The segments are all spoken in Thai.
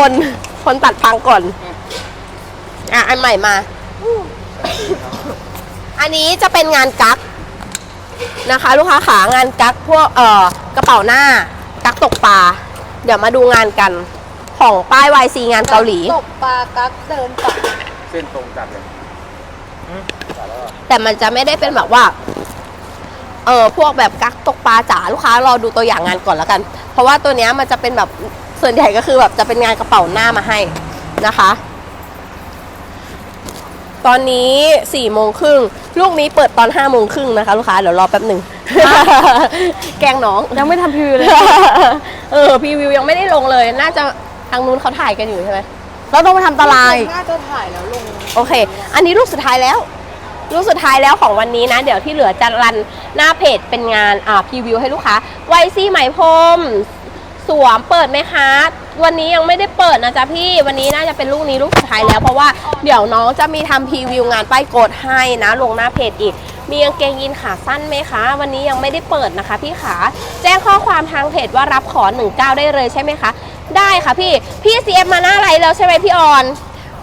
คนคนตัดพังก่อน อะ อันใหม่มา อันนี้จะเป็นงานกั๊กนะคะ ลูกค้าขางานกั๊กพวกเอ่อกระเป๋าหน้า กั๊กตกปลาเดี๋ยวมาดูงานกัน ของป้าย YC งานเกาหลี ตกปลากักเดินปักเส้นตรงจัดเลยจัดแล้วเหรอแต่มันจะไม่ได้เป็นแบบว่า เออพวกแบบกักตกปลาจ๋าลูกค้ารอดูตัวอย่างงานก่อนแล้วกัน เพราะว่าตัวเนี้ยมันจะเป็นแบบ ส่วนใหญ่ก็คือแบบจะเป็นงานกระเป๋าหน้ามาให้นะคะ ตอนนี้สี่โมงครึ่งลูกนี้เปิดตอนห้าโมงครึ่งนะคะลูกค้าเดี๋ยวรอแป๊บหนึ่งแกล้งน้อง ยังไม่ทำพิวเลย เออพรีวิวยังไม่ได้ลงเลย น่าจะทางนู้นเขาถ่ายกันอยู่ใช่ไหมเราต้องไปทำตารางน่าจะถ่ายแล้วลง โอเค อันนี้ลูกสุดท้ายแล้ว ลูกสุดท้ายแล้วของวันนี้นะ เดี๋ยวที่เหลือจะรันหน้าเพจเป็นงานอ่าพรีวิวให้ลูกค้าไวซี่ไหมพรม สวมเปิดไหมคะวันนี้ยังไม่ได้เปิดนะจ๊ะพี่ วันนี้น่าจะเป็นลูกนี้ลูกสุดท้ายแล้ว เพราะว่าเดี๋ยวน้องจะมีทำพรีวิวงานป้ายโกดให้นะลงหน้าเพจอีก มีกางเกงยีนขาสั้นไหมคะ วันนี้ยังไม่ได้เปิดนะคะ พี่ขาแจ้งข้อความทางเพจว่ารับขอ19 ได้เลยใช่ไหมคะ ได้ค่ะพี่ พี่ CF มาหน้าไลฟ์แล้วใช่ไหมพี่ออน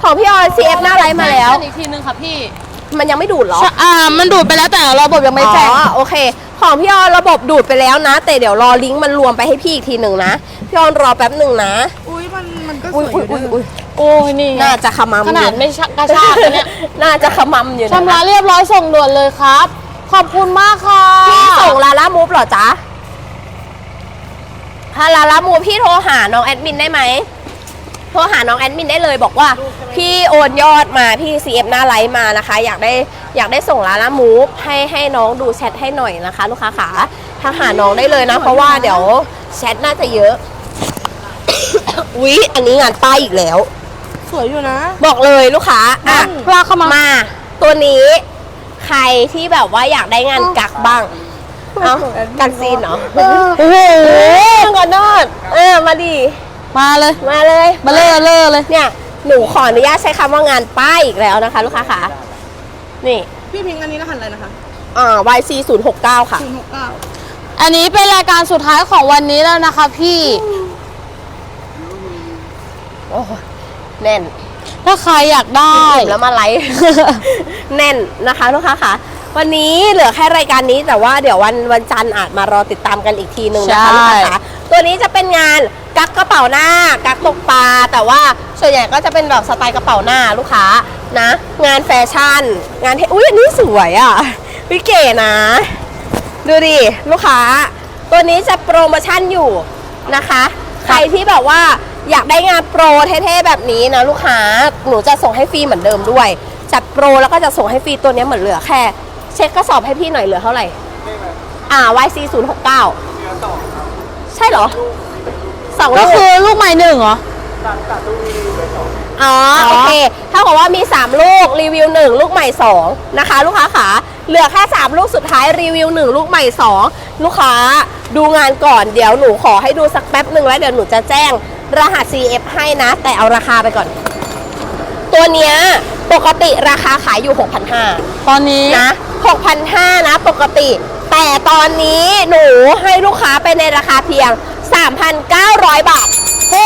ของพี่ออน CF หน้าไลฟ์มาแล้ว อีกทีนึงค่ะพี่ มันยังไม่ดูดเหรอ อ่า มันดูดไปแล้วแต่ระบบยังไม่แจ้ง อ๋อ โอเค ของพี่ออนระบบดูดไปแล้วนะ แต่เดี๋ยวรอลิงก์มันรวมไปให้พี่อีกทีหนึ่งนะ พี่ออนรอแป๊บหนึ่งนะ อุ้ยมันมันก็สอุ้ยวยอุ้ยอุ้ยอุ้ยโอ้ยนี่ไงน่าจะขมำขนาดอยู่ไม่ชะกระชากเลยเนี่ย น่าจะขมำอยู่ชำระนะเรียบร้อยส่งด่วนเลยครับ ขอบคุณมากค่ะพี่ส่งลาล่ามูฟเหรอจ๊ะถ้าลาล่ามูฟพี่โทรหาน้องแอดมินได้ไหมโท รหาน้องแอดมินได้เลยบอกว่าพี่โอนยอดมาพี่ CF หน้าไลฟ์มานะคะ อยากได้อยากได้ส่งลาล่ามูฟให้ให้น้องดูแชทให้หน่อยนะคะ ลูกค้าขาถ้าหาน้องได้เลยนะ เพราะว่าเดี๋ยวแชทน่าจะเยอะ อุ๊ยอันนี้งานป้ายอีกแล้ว สวยอยู่นะ บอกเลยลูกค้าอะปลาเข้ามามา ตัวนี้ ใครที่แบบว่าอยากได้งานกักบ้างเอากันซีนเหรอโอ้โหเออก่อนนอดเออมาดิ มาเลยมาเลยมาเลยเลอเลย เนี่ยหนูขออนุญาตใช้คำว่างานป้ายอีกแล้วนะคะ ลูกค้าขานี่พี่พิงค์อันนี้รหัสอะไรนะคะอ่า YC 0 6 9ค่ะ ศูนย์หกเก้าอันนี้เป็นรายการสุดท้ายของวันนี้แล้วนะคะพี่ โอ้โหแน่นถ้าใครอยากได้ อิ่มแล้วมาไลฟ์ แน่นนะคะ ลูกค้าค่ะ วันนี้เหลือแค่รายการนี้แต่ว่าเดี๋ยววันวันจันทร์อาจมารอติดตามกันอีกทีหนึ่งนะคะใช่ ลูกค้าค่ะตัวนี้จะเป็นงาน กักกระเป๋าหน้า กักตกปลา แต่ว่าส่วนใหญ่ก็จะเป็นแบบสไตล์กระเป๋าหน้าลูกค้านะ งานแฟชั่น งานเทอุ้ยอันนี้สวยอะวิเก๋นะ ดูดิลูกค้า ตัวนี้จะโปรโมชั่นอยู่นะคะ ใครที่แบบว่าอยากได้งานโปรเท่ๆแบบนี้นะลูกค้าหนูจะส่งให้ฟรีเหมือนเดิมด้วย จัดโปรแล้วก็จะส่งให้ฟรีตัวนี้เหมือนเหลือแค่ เช็คกระสอบให้พี่หน่อยเหลือเท่าไหร่อ่า YC 0 6 9ใช่เหรอ สองก็ลูก คือลูกใหม่หนึ่งเหรออ๋ออ๋อโอเคเท่ากับว่ามี 3 ลูกรีวิว 1 ลูกใหม่ 2 นะคะ ลูกค้าขาเหลือแค่ 3 ลูกสุดท้ายรีวิว 1 ลูกใหม่ 2 ลูกค้าดูงานก่อนเดี๋ยวหนูขอให้ดูสักแป๊บหนึ่งแล้วเดี๋ยวหนูจะแจ้งรหัส CF ให้นะ แต่เอาราคาไปก่อน ตัวเนี้ยปกติราคาขายอยู่ 6,500 ตอนนี้ นะ6,500นะปกติ แต่ตอนนี้หนูให้ลูกค้าไปในราคาเพียง 3,900 บาท โอ้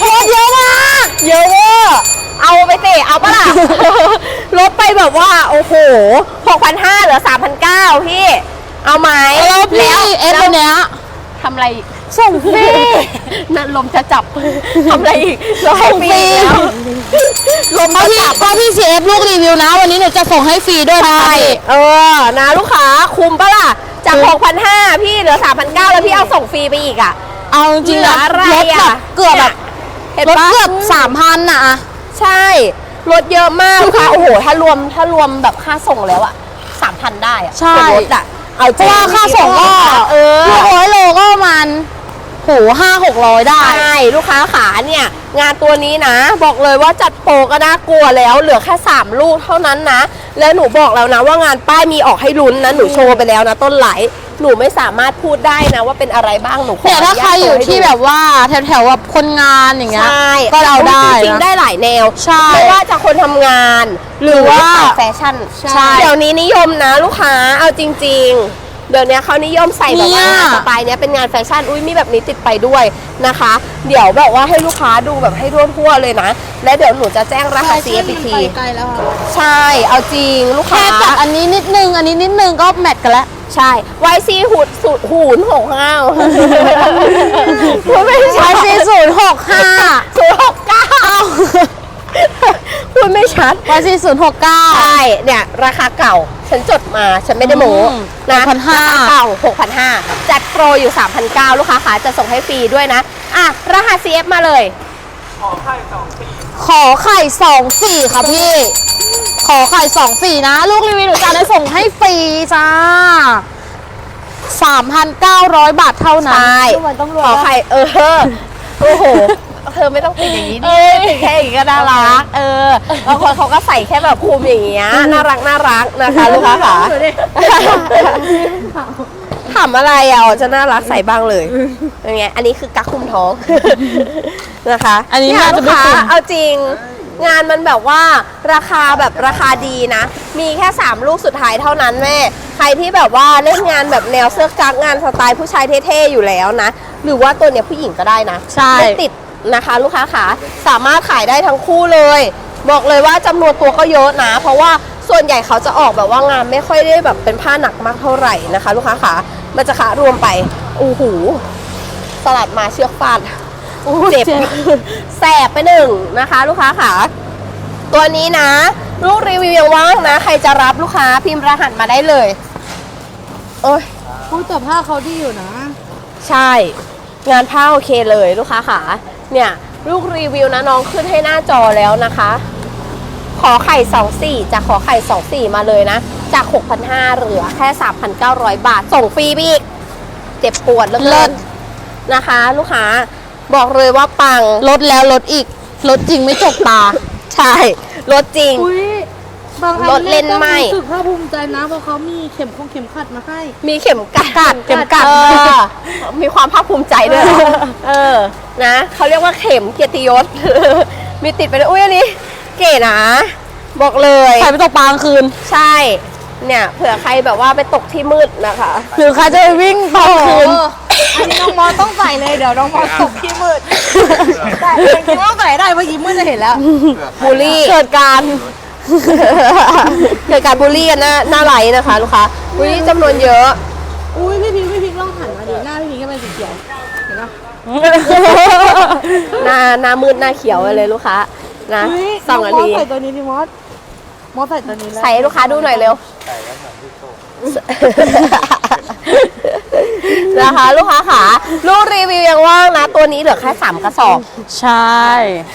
โหเยอะมากเยอะเวอร์เอาไปสิเอาปะล่ะ ลดไปแบบว่า โอ้โห6,500เหลือ3,900พี่ เอาไหมแล้วพี่เอฟแล้วตัวเนี้ยทำอะไรอีกส่งฟรีนั่นลมจะจับทำอะไรอีกเราให้ฟรีอีกแล้วลมถ้าจะพี่จับถ้าพี่ซีเอฟลูกรีวิวนะ วันนี้หนูจะส่งให้ฟรีด้วยนะใช่พี่เออ นะลูกค้าคุมปะล่ะ จาก 6,500 พี่เหลือ 3,900 แล้วพี่เอาส่งฟรีไปอีกอะ เอาจริงๆนะเหลืออะไรรถแบอะบเกือบแบบเห็นรถปะเกือบสามพันอะใช่รถเยอะมากลูกค้าโอ้โห ถ้ารวมถ้ารวมแบบค่าส่งแล้วอะ3,000 ได้อะใช่ส่วนรถอะเอาเพราะว่าค่าส่งก็เออ ลูกร้อยโลก็ประมาณโหห้าหกร้อยได้ ใช่ลูกค้าขาเนี่ย งานตัวนี้นะ บอกเลยว่าจัดโปรก็น่ากลัวแล้ว เหลือแค่ 3 ลูกเท่านั้นนะ แล้วหนูบอกแล้วนะว่างานป้ายมีออกให้ลุ้นนะ หนูโชว์ไปแล้วนะ ต้นไหล หนูไม่สามารถพูดได้นะว่าเป็นอะไรบ้างหนูขอแต่ถ้าใครอยู่ที่แบบว่าแถวๆแบบคนงานอย่างเงี้ย ใช่ก็เอาได้จริงนะๆได้หลายแนวใช่ไม่ว่าจะคนทำงานหรือว่าหรือว่าแฟชั่น ใช่ เดี๋ยวนี้นิยมนะลูกค้า เอาจริง ๆ เดี๋ยวนี้เขานิยมใส่แบบว่าเนี่ยงานสไตล์เนี้ยเป็นงานแฟชั่นอุ้ยมีแบบนี้ติดไปด้วยนะคะ เดี๋ยวแบบว่าให้ลูกค้าดูแบบให้ทั่วๆเลยนะ และเดี๋ยวหนูจะแจ้งรหัส CFPT ไกลแล้วค่ะใช่เอาจริงลูกแค่ค้าจัดอันนี้นิดนึงอันนี้นิดนึงก็แมทกันแล้วใช่ YC หูดสุดหูนหกห้าวไม่ใช่ใช้ซีศูนย์หกห้าศูนย์หกเก้า พูดไม่ชัดไว้ซีศูนย์หกเก้า ใช่เนี่ยราคาเก่า ฉันจดมาฉันไม่ได้โม้อืมนะ6,500 ราคาเก่า6,500จัดโปรอยู่ 3,900 ลูกค้าขาจะส่งให้ฟรีด้วยนะ อะ รหัส CF มาเลย ขอไข่สองสี่ค่ะพี่ ขอไข่สองสี่นะ ลูกรีวิวหนูจะได้ส่งให้ฟรีจ้าสามพันเก้าร้อยบาทเท่านั้นใช่ทุกวันต้องรวขยอใครเออ โอ้โห เธอไม่ต้องติดอย่างนี้ดิติดแค่อย่างนี้ก็น่ารัก เออบางคนเขาก็ใส่แค่แบบภูมิอย่างเงี้ยน่ารักน่ารักนะคะลูกค้าค่ะถามอะไรอะอ๋อจะน่ารักใส่บ้างเลยเป็นไงอันนี้คือกักคุมท้องนะคะ อันนี้เยน่าจะลูกไม่ค้าคุ้มเอาจริงงานมันแบบว่าราคาแบบราคาดีนะ มีแค่ 3 ลูกสุดท้ายเท่านั้นแม่ ใครที่แบบว่าเล่นงานแบบแนวเสื้อกั๊กงานสไตล์ผู้ชายเท่ๆอยู่แล้วนะ หรือว่าตัวเนี้ยผู้หญิงก็ได้นะ ใช่ไม่ติด นะคะ ลูกค้าขาสามารถขายได้ทั้งคู่เลย บอกเลยว่าจำนวนตัวก็เยอะนะ เพราะว่าส่วนใหญ่เขาจะออกแบบว่างานไม่ค่อยได้แบบเป็นผ้าหนักมากเท่าไหร่นะคะ ลูกค้าขามันจะขารวมไปโอ้โหสลัดมาเชือกฟาดเจ็บแสบไปหนึ่งนะคะ ลูกค้าขาตัวนี้นะลูกรีวิวยังว่างนะ ใครจะรับลูกค้าพิมพ์รหัสมาได้เลย โอ้ยพูดแต่ผ้าเขาดีอยู่นะ ใช่ งานผ้าโอเคเลยลูกค้าขา เนี่ยลูกรีวิวนะน้องขึ้นให้หน้าจอแล้วนะคะ ขอไข่ 24 จากขอไข่ 24 มาเลยนะ จาก 6,500เหลือแค่ 3,900 บาท ส่งฟรีไปอีก เจ็บปวดเหลือเลิเกิศนนะคะ ลูกค้าบอกเลยว่าปังลดแล้วลดอีกลดจริงไม่จกตา ใช่ลดจริงอุ้ย บางอัรถเล่นไหม้รู้สึกภาคภูมิใจนะเพราะเขามีเข็มคงเข็มขัดมาให้ มีเข็มกัดกัดเข็มกัด เออมีความภาคภูมิใจด้วยเหรอเออ นะเขาเรียกว่าเข็มเกียรติยศ มีติดไปด้วยอุ้ยอันนี้ เก๋นะ บอกเลยใส่ไปตกปลากลางคืน ใช่ เนี่ยเผื่อใครแบบว่าไปตกที่มืดนะคะ หรือใครจะไปวิ่งตอนคืน อันนี้น้องมอต้องใส่เลยเดี๋ยวน้องมอตกที่มืดแต่จริงๆต้องใส่ได้เมื่อกี้มืดจะเห็นแล้ว บูลลี่ เกิดการ เกิดการบูลลี่กันหน้าหน้าไลน์นะคะลูกค้าอุ้ยจำนวนเยอะ อุ้ยพี่พิงค์พี่พิงค์ลองหันมาดิหน้าพี่พิงค์ก็เป็นสีเขียวเห็นปะ หน้าหน้ามืดหน้าเขียวเลยลูกค้านะอุ้ยสองนามอทีใส่ตัวนี้ดิมอสมอสใส่ตัวนี้แล้วใส่ให้ลูกค้าดูหน่อยเร็วนะคะ ลูกค้าขาลูกรีวิวยังว่างนะ ตัวนี้เหลือแค่สามกระสอบ ใช่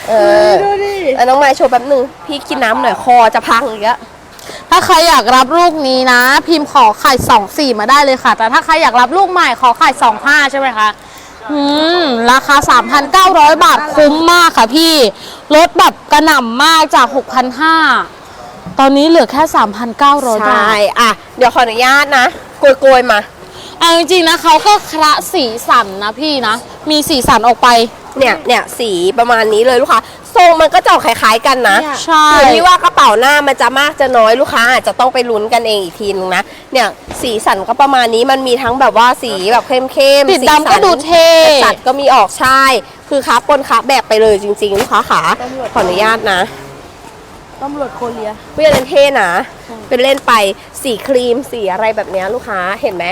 เออดูดิเออน้องไม้โชว์แป๊บหนึง พี่กินน้ำหน่อยคอจะพังอีกแล้ว ถ้าใครอยากรับลูกนี้นะ พิมพ์ขอไข่สองสี่มาได้เลยค่ะ แต่ถ้าใครอยากรับลูกใหม่ขอไข่สองห้าใช่ไหมคะ อืม ราคา 3,900 บาทคุ้มมากค่ะพี่ลดแบบกระหน่ำมากจาก 6,500 ตอนนี้เหลือแค่ 3,900 บาใช่ท อะ เดี๋ยวขออนุญาตนะโกยโกยๆมา เอาจริงๆนะเขาก็คละสีสันนะพี่นะ มีสีสันออกไป เนี่ยเนี่ยสีประมาณนี้เลยลูกค้าทรงมันก็จะออกคล้ายๆกันนะใช่อยู่ที่ว่ากระเป๋าหน้ามันจะมากจะน้อยลูกค้าอาจจะต้องไปลุ้นกันเองอีกทีนึงนะเนี่ยสีสันก็ประมาณนี้มันมีทั้งแบบว่าสีแบบเข้มๆติดสีดำก็ดูเท่จัดก็มีออกใช่ คือค้าปนค้าแบบไปเลยจริงๆลูกค้าขาขออนุญาตนะ ตำรวจโคเรีย เพื่อนเท่นะเป็นเล่นไปสีครีมสีอะไรแบบเนี้ยลูกค้าเห็นไหม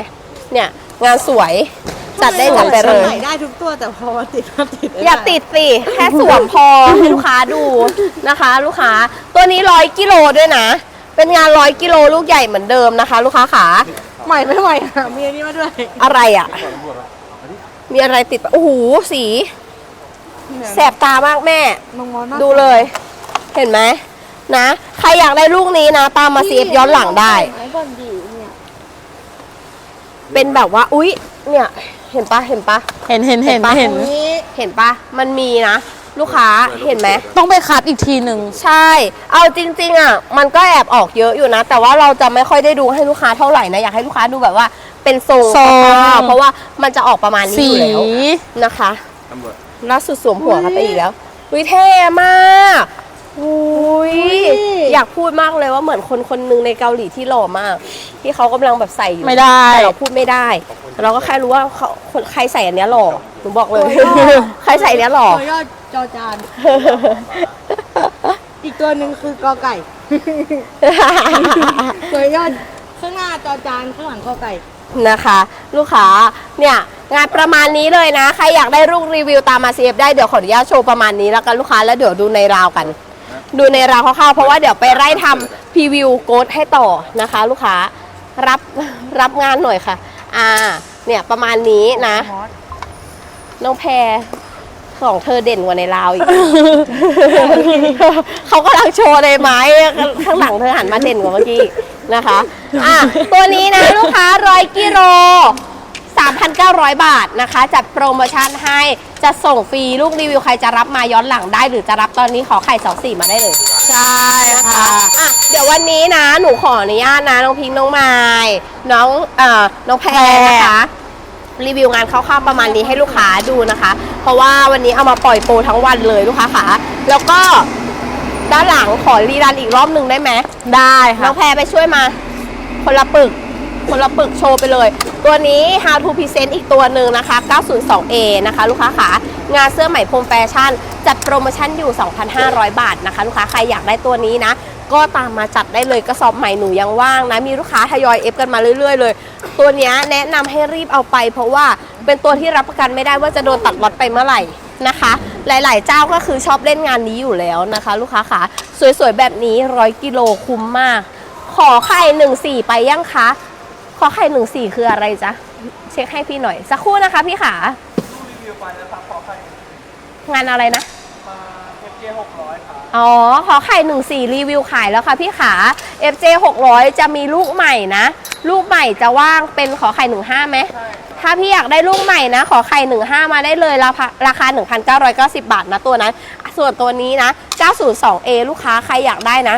เนี่ยงานสวยจัดได้จัดไปเลย ใส่ได้ทุกตัวแต่พอมาติดมาติดไม่อย่าติดสิ แค่สวมพอ ให้ลูกค้าดูนะคะ ลูกค้าตัวนี้ร้อยกิโลด้วยนะ เป็นงานร้อยกิโลลูกใหญ่เหมือนเดิมนะคะ ลูกค้าขาใหม่ไม่ใหม่ค่ะมีอันนี้มาด้วยอะไรอะ มีอะไรติดปะโอ้โหสี แสบตามากแม่น้องมอน่าดูเลย เห็นไหมนะ ใครอยากได้ลูกนี้นะ ตามมาซีฟย้อนหลังได้ไหนก่อนดีเนี่ย เป็นแบบว่าอุ๊ย เนี่ยเห็นปะเห็นปะเห็นเห็นเห็นเห็นปะเห็น เห็นปะมันมีนะ ลูกค้าเห็นไหมต้องไปคัดอีกทีหนึ่งใช่ เอาจริง ๆอะมันก็แอบออกเยอะอยู่นะ แต่ว่าเราจะไม่ค่อยได้ดูให้ลูกค้าเท่าไหร่นะอยากให้ลูกค้าดูแบบว่าเป็นทรงทรงคร่าวๆเพราะว่ามันจะออกประมาณนี้สีอยู่แล้วนะคะตำรวจล่าสุดสวมหัวกันไปอีกแล้ววิเท่มากอุ้ย อยากพูดมากเลยว่าเหมือนคนคนหนึงในเกาหลีที่หล่อมาก ที่เขากำลังแบบใส่อยู่ไม่ได้ แต่เราพูดไม่ได้เราก็แค่รู้ว่าเขาคนใครใส่อันเนี้ยหล่อหนูบอกเลย ใครใส่อันเนี้ยหล่อ ตัวยอดจอจาน อีกตัวหนึ่งคือกอไก่ ตัวยอดข้างหน้าจอจานข้างหลังกอไก่ นะคะ ลูกค้าเนี่ยงานประมาณนี้เลยนะ ใครอยากได้รูปรีวิวตามมา CF ได้เดี๋ยวขออนุญาตโชว์ประมาณนี้แล้วกันลูกค้าแล้วเดี๋ยวดูในราวกัน ดูในราวคร่าวๆเพราะว่าเดี๋ยวไปไล่ทำพรีวิวโกดให้ต่อนะคะ ลูกค้ารับรับงานหน่อยค่ะ อ่า เนี่ยประมาณนี้นะ น้องแพรของเธอเด่นกว่าในราวอีก เขากำลังโชว์ในไม้ข้างหลังเธอหันมาเด่นกว่าเมื่อกี้นะคะ อะ ตัวนี้นะลูกค้าร้อยกิโล 3,900 บาทนะคะ จัดโปรโมชั่นให้จะส่งฟรีลูกรีวิวใครจะรับมาย้อนหลังได้ หรือจะรับตอนนี้ขอไข่สองสี่มาได้เลย ใช่นะคะอะ เดี๋ยววันนี้นะ หนูขออนุญาตนะน้องพิงค์น้องไม้น้องเอ่อน้องแพรนะคะ รีวิวงานคร่าวๆประมาณนี้ให้ลูกค้าดูนะคะ เพราะว่าวันนี้เอามาปล่อยโปรทั้งวันเลยลูกค้าค่ะแล้วก็ด้านหลังขอรีรันอีกรอบหนึ่งได้ไหมได้น้ค่ะ องแพรไปช่วยมา คนละปึก คนละปึกโชว์ไปเลย ตัวนี้ How to Present อีกตัวหนึ่งนะคะ 902A นะคะ ลูกค้าขางานเสื้อใหม่พรมแฟชั่น จัดโปรโมชั่นอยู่ 2,500 บาทนะคะ ลูกค้าใครอยากได้ตัวนี้นะ ก็ตามมาจัดได้เลยกระสอบใหม่หนูยังว่างนะ มีลูกค้าทยอยเอฟกันมาเรื่อยๆเลย ตัวนี้แนะนำให้รีบเอาไป เพราะว่าเป็นตัวที่รับประกันไม่ได้ว่าจะโดนตัดล็อตไปเมื่อไหร่นะคะ หลายๆ เจ้าก็คือชอบเล่นงานนี้อยู่แล้วนะคะ ลูกค้าขาสวยๆ แบบนี้ร้อยกิโลคุ้มมาก ขอไข่หนึ่งสี่ไปยังคะ ขอไข่หนึ่งสี่คืออะไรจ๊ะ เช็คให้พี่หน่อย สักครู่นะคะพี่ขารีวิวไปนะครับขอใครงานอะไรนะมา FJ 600ครับอ๋อ ขอไข่หนึ่งสี่รีวิวขายแล้วค่ะพี่ขา FJ 600 จะมีลูกใหม่นะ ลูกใหม่จะว่างเป็นขอไข่หนึ่งห้าไหมถ้าพี่อยากได้ลูกใหม่นะ ขอไข่หนึ่งห้ามาได้เลย ราคาราคา 1,990 บาทนะตัวนั้น ส่วนตัวนี้นะ 902A ลูกค้าใครอยากได้นะ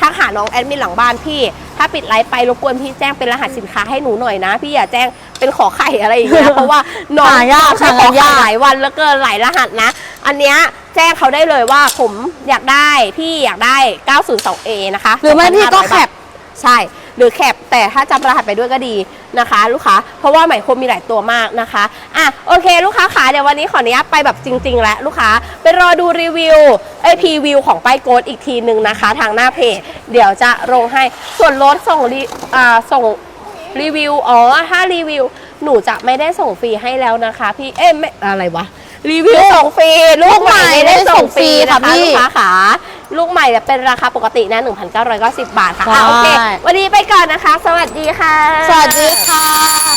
ทักหาน้องแอดมินหลังบ้านพี่ ถ้าปิดไลฟ์ไปรบกวนพี่แจ้งเป็นรหัสสินค้าให้หนูหน่อยนะ พี่อย่าแจ้งเป็นขอไข่อะไรอย่างเงี้ยเพราะว่าน้องหายากใช้หาขอไข่ยากหลายวันแล้วเกินหลายรหัสนะ อันเนี้ยแจ้งเขาได้เลยว่าผมอยากได้พี่อยากได้ 902A นะคะหรือไม่พี่ก็2,500แคปใช่ หรือแคปแต่ถ้าจำรหัสไปด้วยก็ดีนะคะ ลูกค้า เพราะว่าไหมพรมมีหลายตัวมากนะคะอะโอเคลูกค้าขาเดี๋ยววันนี้ขออนุญาตไปแบบจริง ๆ แล้วลูกค้าไปรอดูรีวิวไอพีวิวของป้ายโกดอีกทีหนึ่งนะคะ ทางหน้าเพจเดี๋ยวจะลงให้ส่วนลดส่งรีอ่าส่งรีวิวอ๋อถ้ารีวิวหนูจะไม่ได้ส่งฟรีให้แล้วนะคะ พี่เอ้ยไม่อะไรวะรีวิวส่งฟรีลูกใหม่ไม่ได้ส่งฟรีนะคะลูลูกค้าขา ลูกใหม่เนี่ยเป็นราคาปกตินะ 1,990 บาทค่ะอะโอเคใช่วันนี้ไปก่อนนะคะ สวัสดีค่ะ สวัสดีค่ะ